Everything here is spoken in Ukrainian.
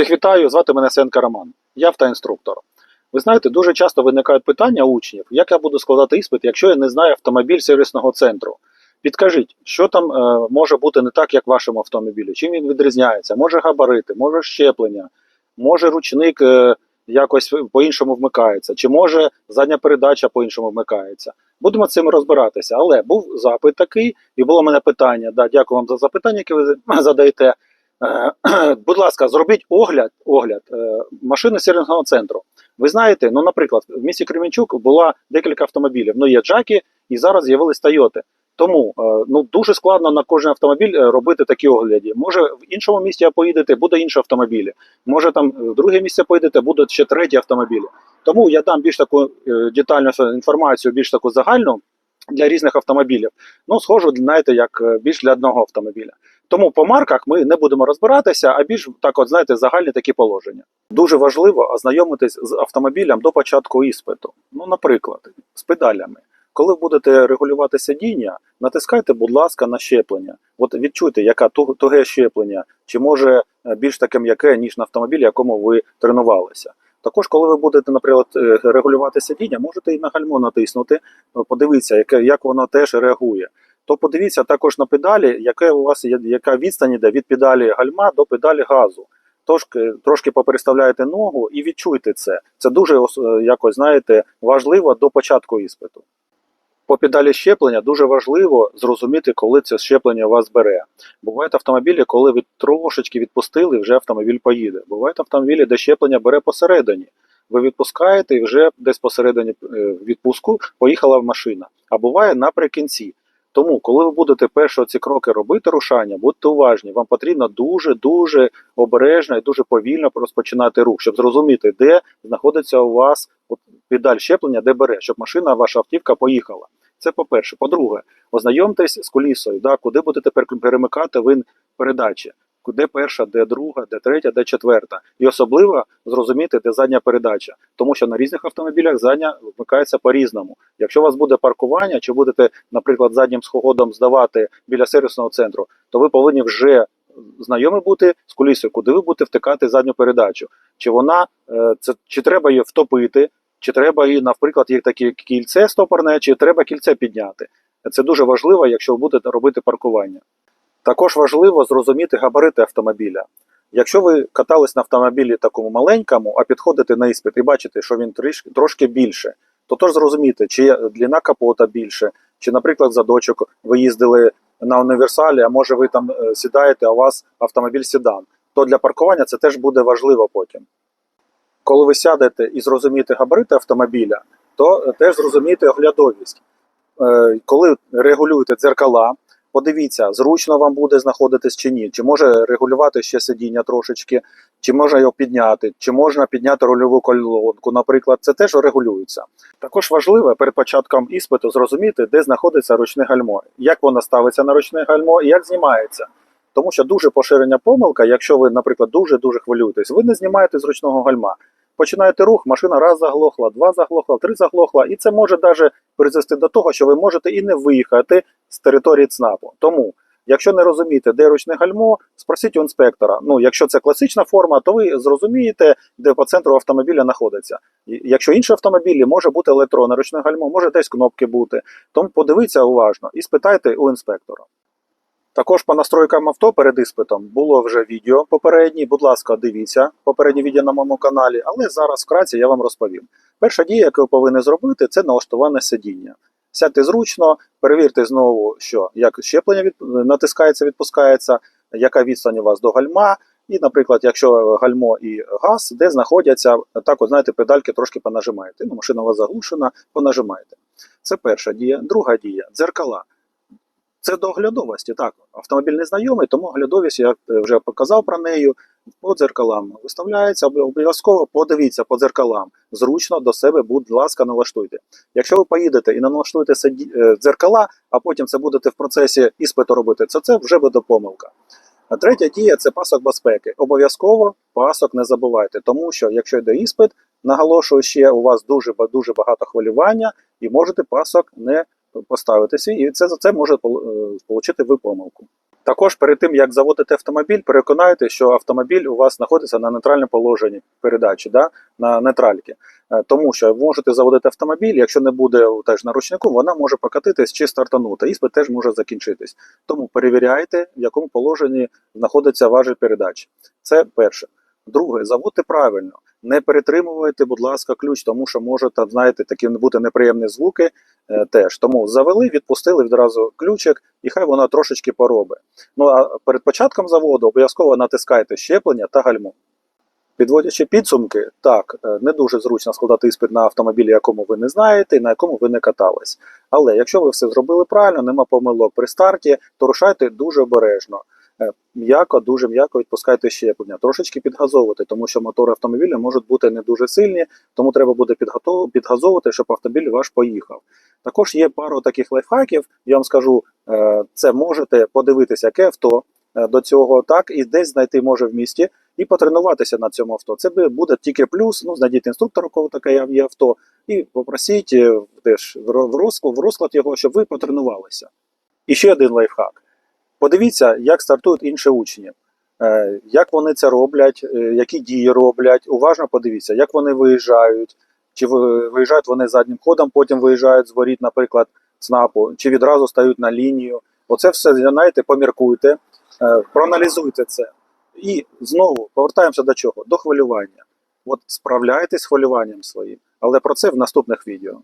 Всіх вітаю, звати мене Сенка Роман. Я автоінструктор. Ви знаєте, дуже часто виникають питання учнів, як я буду складати іспит, якщо я не знаю автомобіль сервісного центру. Підкажіть, що там е, може бути не так, як в вашому автомобілі? Чим він відрізняється? Може габарити, може щеплення, може ручник е, якось по-іншому вмикається, чи може задня передача по-іншому вмикається. Будемо цим розбиратися. Але був запит такий, і було в мене питання. Да, дякую вам за запитання, яке ви задаєте. Е, Будь ласка, зробіть огляд, огляд е, машини сервісного центру. Ви знаєте, ну, наприклад, в місті Кременчук була декілька автомобілів. Ну, є Джаки, і зараз з'явились Тойоти. Тому е, ну дуже складно на кожен автомобіль робити такі огляди. Може, в іншому місті поїдете, буде інші автомобілі. Може, там в друге місце поїдете, будуть ще треті автомобілі. Тому я дам більш таку детальну інформацію, більш таку загальну для різних автомобілів. Ну, схожу, знаєте, як більш для одного автомобіля. Тому по марках ми не будемо розбиратися, а більш так, от знаєте, загальні такі положення. Дуже важливо ознайомитись з автомобілем до початку іспиту. Ну, наприклад, з педалями. Коли будете регулювати сидіння, натискайте, будь ласка, на щеплення. От відчуйте, ту- туге щеплення, чи може е, більш таке м'яке, ніж на автомобілі, якому ви тренувалися. Також, коли ви будете, наприклад, е, регулювати сидіння, можете і на гальмо натиснути, е, подивитися, як воно теж реагує. То подивіться також на педалі, яке у вас є, яка відстань йде від педалі гальма до педалі газу. Трошки, трошки попереставляєте ногу і відчуйте це. Це дуже е, якось, знаєте, важливо до початку іспиту. По педалі щеплення дуже важливо зрозуміти, коли це щеплення вас бере. Бувають автомобілі, коли ви трошечки відпустили, вже автомобіль поїде. Бувають автомобілі, де щеплення бере посередині. Ви відпускаєте і вже десь посередині е, відпуску поїхала машина. А буває наприкінці. Тому, коли ви будете перші ці кроки робити рушання, будьте уважні. Вам потрібно дуже дуже обережно і дуже повільно розпочинати рух, щоб зрозуміти, де знаходиться у вас от педаль щеплення, де бере, щоб машина, ваша автівка поїхала. Це по-перше. По-друге, ознайомтесь з кулісою, да, куди будете пер- перемикати вин передачі. Де перша, де друга, де третя, де четверта. І особливо зрозуміти, де задня передача. Тому що на різних автомобілях задня вмикається по-різному. Якщо у вас буде паркування, чи будете, наприклад, заднім сходом здавати біля сервісного центру, то ви повинні вже знайомі бути з кулісою, куди ви будете втикати задню передачу. Чи вона е, це чи треба її втопити, чи треба її, наприклад, є таке кільце стопорне, чи треба кільце підняти. Це дуже важливо, якщо ви будете робити паркування. Також важливо зрозуміти габарити автомобіля. Якщо ви катались на автомобілі такому маленькому, а підходите на іспит і бачите, що він трошки більше, то тож зрозуміти, чи є длина капота більше, чи, наприклад, задочок ви їздили на універсалі, а може ви там е, сідаєте, а у вас автомобіль седан, то для паркування це теж буде важливо потім. Коли ви сядете і зрозумієте габарити автомобіля, то е, теж зрозумієте оглядовість. Е, Коли регулюєте дзеркала, подивіться, зручно вам буде знаходитись чи ні, чи може регулювати ще сидіння трошечки, чи можна його підняти, чи можна підняти рульову колонку, наприклад, це теж регулюється. Також важливо перед початком іспиту зрозуміти, де знаходиться ручне гальмо, як воно ставиться на ручне гальмо і як знімається. Тому що дуже поширення помилка, якщо ви, наприклад, дуже дуже хвилюєтесь, ви не знімаєте з ручного гальма. Починаєте рух, машина раз заглохла, два заглохла, три заглохла, і це може навіть призвести до того, що ви можете і не виїхати з території ЦНАПу. Тому, якщо не розумієте, де ручне гальмо, спросіть у інспектора. Ну, якщо це класична форма, то ви зрозумієте, де по центру автомобіля знаходиться. Якщо інші автомобілі, може бути електронне ручне гальмо, може десь кнопки бути. Тому подивіться уважно і спитайте у інспектора. Також по настройкам авто перед іспитом було вже відео попереднє. Будь ласка, дивіться попереднє відео на моєму каналі, але зараз вкратце я вам розповім. Перша дія, яку ви повинні зробити, це налаштування сидіння. Сядьте зручно, перевірте знову, що як щеплення від... натискається, відпускається, яка відстань у вас до гальма. І, наприклад, якщо гальмо і газ, де знаходяться, так, от знаєте, педальки трошки понажимаєте. Ну, машина у вас заглушена, понажимаєте. Це перша дія. Друга дія дзеркала. Це до оглядовості. Так, автомобіль не знайомий, тому оглядовість, я вже показав про неї, по дзеркалам виставляється, обов'язково подивіться по дзеркалам. Зручно до себе, будь ласка, налаштуйте. Якщо ви поїдете і налаштуєте е, дзеркала, а потім це будете в процесі іспиту робити, це, це вже буде помилка. А третя дія це пасок безпеки. Обов'язково пасок не забувайте, тому що якщо йде іспит, наголошую ще, у вас дуже дуже багато хвилювання, і можете пасок не поставити свій, і це за це може отримати ви помилку. Також перед тим, як заводити автомобіль, переконайте, що автомобіль у вас знаходиться на нейтральному положенні передачі, да? на нейтральці. Е, Тому що можете заводити автомобіль, якщо не буде теж на ручнику, вона може покатитись чи стартанути. Іспит теж може закінчитись. Тому перевіряйте, в якому положенні знаходиться важіль передач. Це перше. Друге, заводьте правильно. Не перетримуйте, будь ласка, ключ, тому що може там, знаєте, такі бути неприємні звуки е, теж. Тому завели, відпустили відразу ключик, і хай вона трошечки поробить. Ну а перед початком заводу обов'язково натискайте щеплення та гальмо. Підводячи підсумки, так, е, не дуже зручно складати іспит на автомобілі, якому ви не знаєте, і на якому ви не катались. Але якщо ви все зробили правильно, нема помилок при старті, то рушайте дуже обережно. Е, М'яко, дуже м'яко відпускайте щеплення, трошечки підгазовувати, тому що мотори автомобіля можуть бути не дуже сильні, тому треба буде підгазовувати, щоб автомобіль ваш поїхав. Також є пару таких лайфхаків. Я вам скажу, е, це можете подивитися, яке авто е, до цього, так і десь знайти може в місті і потренуватися на цьому авто. Це буде тільки плюс. Ну, знайдіть інструктора, кого таке є- авто, і попросіть теж в розклад, в розклад його, щоб ви потренувалися. І ще один лайфхак. Подивіться, як стартують інші учні. Е, Як вони це роблять, е, які дії роблять. Уважно подивіться, як вони виїжджають, чи ви- виїжджають вони заднім ходом, потім виїжджають з воріт, наприклад, ЦНАПу, чи відразу стають на лінію. Оце все знаєте, поміркуйте, е, проаналізуйте це. І знову повертаємося до чого? До хвилювання. От справляйтесь з хвилюванням своїм, але про це в наступних відео.